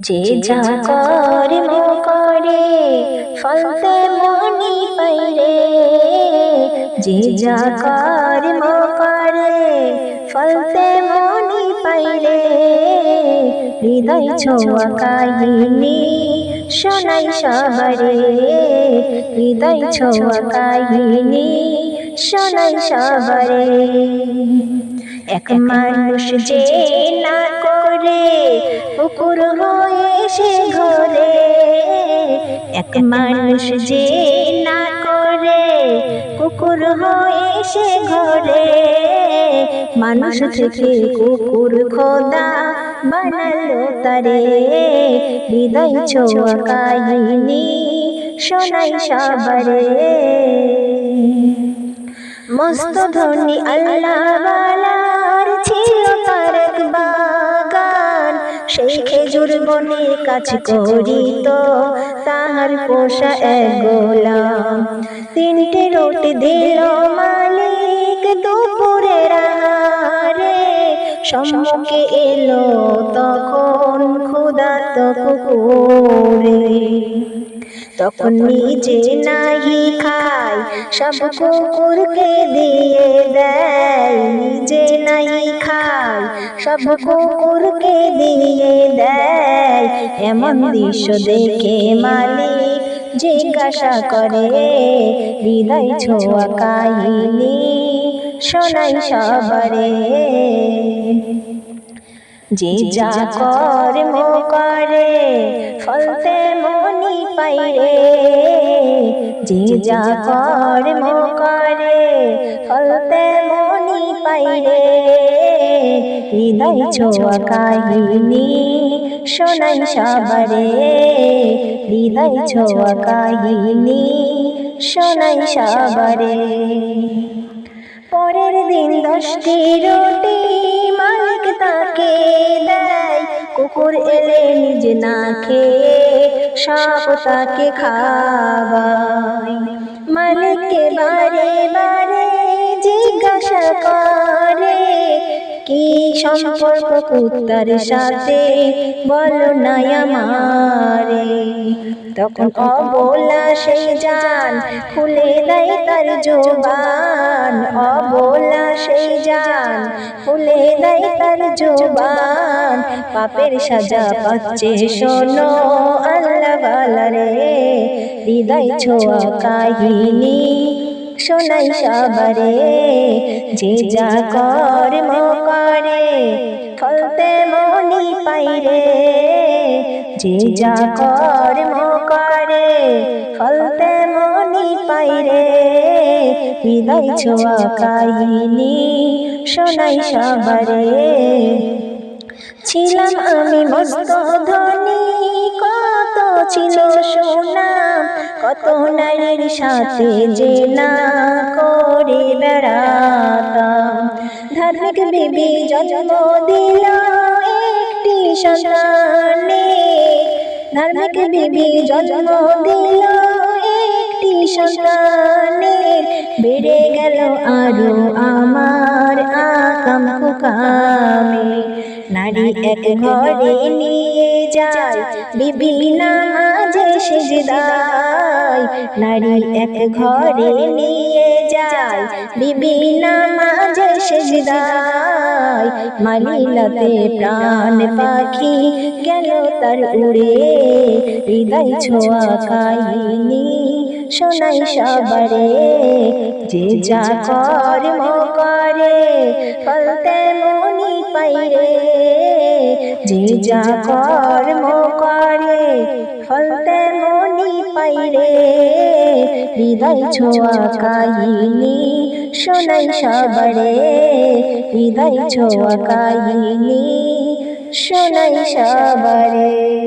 যে যা কর্ম করে ফলতে মনি পাইরে যে যা কর্ম করে ফলতে মনি পাইরে হৃদয় ছোঁয়া কাহিনী শোনাই সবারে হৃদয় ছোঁয়া কাহিনী শোনাই সবারে এক মানুষ যে না করে পুকুর হয়ে সে ঘরে। এক মানুষ যে না করে, কুকুর হয়ে সে ঘরে। মানুষ থেকে কুকুর খোদা বানালো তারে। হৃদয় ছোঁয়া কাহিনী শোনাই সবারে। মস্ত ধনী আল্লাহ সেই খেজুর বনে কাজ করিত, তাহার পোষা এক গোলাম। তিনটে রুটি দিল মালিক দুপুরের আহারে সম্মুখে এলো তখন ক্ষুধার্ত কুকুরে। তখন নিজে নাহি খায়, সব কুকুরকে দিয়ে দেয়। নাই সব কুকুরকে দিয়ে দেয়। এমন দৃশ্য দেখে মালিক জিজ্ঞাসা করে হৃদয় ছোঁয়া কাহিনী শোনাই সবারে। যে যা কর্ম করে, ফলতে মনি পাইরে যে যা কর্ম করে ফলতে মনি পাইরে হৃদয় ছোঁয়া কাহিনী শোনাই সবারে হৃদয় ছোঁয়া কাহিনী শোনাই সবারে পরের দিন দশটি রুটি মালিক তাকে দেয়। কুকুর এলে নিজে না খেয়ে সাপ তাকে খাওয়ায় মালিককে বারে বারে জিজ্ঞাসা করে। কি সম্পর্ক কুত্তার সাথে? বলো না আমারে। তখন অবলা সেই জান খুলে দেয় তার জোবান। অবলা সেই জান খুলে দেয় তার জোবান। পাপের সাজা পাচ্ছে শোনো আল্লাহ বালারে হৃদয় ছোঁয়া কাহিনী শোনাই সবারে। যে যা কর্ম করে ফলতে মনি পাইরে যে যা কর্ম করে ফলতে মনি পাইরে হৃদয় ছোঁয়া কাহিনী শোনাই সবারে। ছিলাম আমি মস্ত ধনী, কত ছিল সোনা, কত নারীর সাথে যে না করে বেড়াতাম। ধার্মিক বিবি জন্ম দিল একটি সন্তানে। ধার্মিক বিবি জন্ম দিল একটি সন্তানের বেড়ে গেল আরও আমার আকাম কুকামে। নারী এক ঘরে নিয়ে যায় বিবি নামাজে সেজদায়। নারী এক ঘরে নিয়ে যায় বিবি নামাজে সেজদায়। মালিলাতে প্রাণ পাখি গেল তার উড়ে? হৃদয় ছোঁয়া কাহিনী শোনাই সবারে। যে যা কর্ম করে ফলতে মনি পাইরে যে যা কর্ম করে, ফলতে মনি পাইরে হৃদয় ছোঁয়া কাহিনী শোনাই সবারে হৃদয় ছোঁয়া কাহিনী শোনাই সবারে